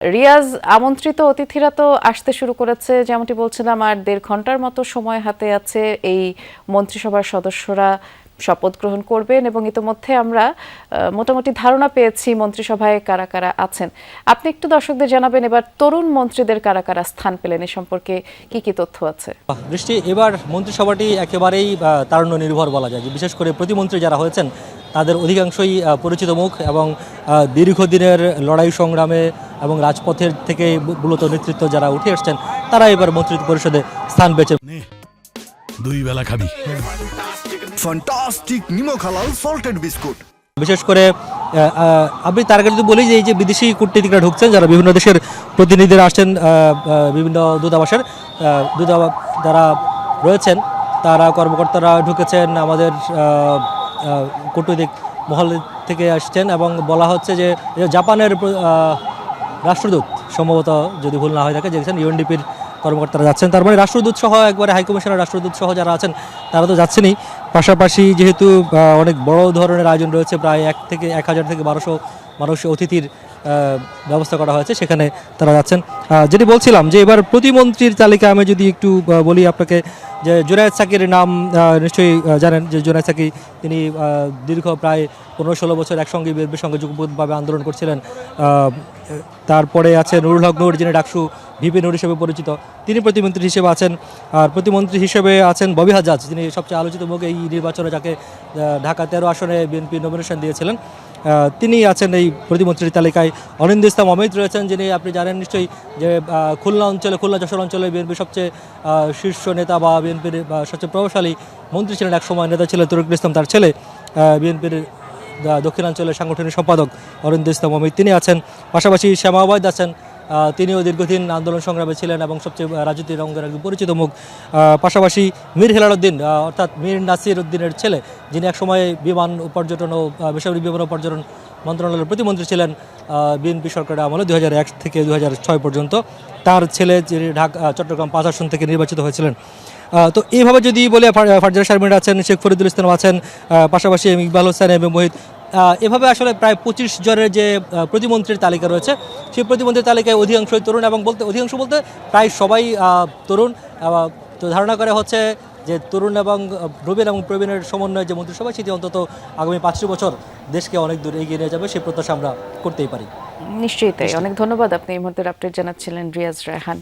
রিয়াজ, আমন্ত্রিত অতিথিরা তো আসতে শুরু করেছে, যেমনটি বলছিলাম, আর দেড় ঘণ্টার মতো সময় হাতে আছে এই মন্ত্রিসভার সদস্যরা শপথ গ্রহণ করবেন এবং ইতোমধ্যে আমরা মোটামুটি ধারণা পেয়েছি মন্ত্রিসভায় কারা কারা আছেন। আপনি একটু দর্শকদের জানাবেন, এবার তরুণ মন্ত্রীদের কারা কারা স্থান পেলেন, এ সম্পর্কে কি কি তথ্য আছে? দৃষ্টি, এবার মন্ত্রিসভাটি একেবারেই তারুণ্য নির্ভর বলা যায়। বিশেষ করে প্রতিমন্ত্রী যারা হয়েছেন, তাদের অধিকাংশই পরিচিত মুখ এবং দীর্ঘদিনের লড়াই সংগ্রামে এবং রাজপথের থেকে মূলত নেতৃত্ব যারা উঠে আসছেন তারা এবার মন্ত্রী পরিষদে স্থান পেয়েছেন নে দুই বেলা খাবি। ফ্যান্টাস্টিক নিমো খালাল সল্টেড বিস্কুট বিশেষ করে আমি তার আগে যদি বলি যে এই যে বিদেশি কূটনীতিকরা ঢুকছেন যারা বিভিন্ন দেশের প্রতিনিধিরা আসছেন বিভিন্ন দূতাবাসের দূতাবাস যারা রয়েছেন তারা কর্মকর্তারা ঢুকেছেন আমাদের কূটনৈতিক মহল থেকে আসছেন এবং বলা হচ্ছে যে জাপানের রাষ্ট্রদূত, সম্ভবত যদি ভুল না হয়ে থাকে দেখছেন ইউএনডিপির কর্মকর্তারা যাচ্ছেন। তার মানে রাষ্ট্রদূত সহ একবারে হাইকমিশনার রাষ্ট্রদূত সহ যারা আছেন, তারা তো যাচ্ছেনই। পাশাপাশি যেহেতু অনেক বড় ধরনের আয়োজন রয়েছে, প্রায় এক থেকে এক হাজার থেকে বারোশো মানুষ অতিথির ব্যবস্থা করা হয়েছে, সেখানে তারা যাচ্ছেন। যেটি বলছিলাম যে এবার প্রতিমন্ত্রীর তালিকা আমি যদি একটু বলি আপনাকে, যে জুনায়দ সাকির নাম নিশ্চয়ই জানেন যে জুনায়দ সাকি, তিনি দীর্ঘ প্রায় পনেরো ষোলো বছর একসঙ্গে বিএনপির সঙ্গে যুগপথভাবে আন্দোলন করছিলেন। তারপরে আছে নুরুল হক নুর, যিনি ডাকসু ভিপি নূর হিসেবে পরিচিত। তিনি প্রতিমন্ত্রী হিসেবে আছেন, আর প্রতিমন্ত্রী হিসেবে আছেন ববি হাজাজ, যিনি সবচেয়ে আলোচিত মুখ এই নির্বাচনে যাকে ঢাকা তেরো আসনে বিএনপি নমিনেশন দিয়েছিলেন। তিনি আছেন এই প্রতিমন্ত্রীর তালিকায়। অনিন্দ ইসলাম অমিত রয়েছেন, যিনি আপনি জানেন নিশ্চয়ই যে খুলনা অঞ্চলে, খুলনা যশোর অঞ্চলে বিএনপির সবচেয়ে শীর্ষ নেতা বা বিএনপির সবচেয়ে প্রভাবশালী মন্ত্রী ছিলেন এক সময় নেতা ছিলেন তরুকুল ইসলাম, তার ছেলে বিএনপির দক্ষিণাঞ্চলের সাংগঠনিক সম্পাদক অরিন্দ ইসলাম অমিত। তিনি আছেন, পাশাপাশি শ্যামা ওবায়দ আছেন তিনিও দীর্ঘদিন আন্দোলন সংগ্রামে ছিলেন এবং সবচেয়ে আহ, রাজনীতির রঙের একজন পরিচিত মুখ। পাশাপাশি মীর হেলাল উদ্দিন অর্থাৎ মীর নাসির উদ্দিনের ছেলে যিনি একসময় বিমান পর্যটন ও বেসরকারি বিমান পর্যটন মন্ত্রণালয়ের প্রতিমন্ত্রী ছিলেন বিএনপি সরকারের আমলে দু হাজার এক থেকে দু হাজার ছয় পর্যন্ত। তার ছেলে যিনি ঢাকা চট্টগ্রাম পাঁচ আসন থেকে নির্বাচিত হয়েছিলেন। তো এইভাবে যদি বলে ফারজানা শারমিন আছেন শেখ ফরিদুল ইসলাম আছেন পাশাপাশি এম ইকবাল হোসেন এবং মোহিত এভাবে আসলে প্রায় পঁচিশ জনের যে প্রতিমন্ত্রীর তালিকা রয়েছে সেই প্রতিমন্ত্রীর তালিকায় অধিকাংশই তরুণ এবং বলতে অধিকাংশ বলতে প্রায় সবাই তরুণ। তো ধারণা করা হচ্ছে যে তরুণ এবং নবীন এবং প্রবীণের সমন্বয়ে যে মন্ত্রিসভা সেটি অন্তত আগামী পাঁচটি বছর দেশকে অনেক দূর এগিয়ে নিয়ে যাবে সেই প্রত্যাশা আমরা করতেই পারি। নিশ্চয়ই তাই। অনেক ধন্যবাদ আপনি এই মুহূর্তের আপডেট জানাচ্ছিলেন রিয়াজ রায়হান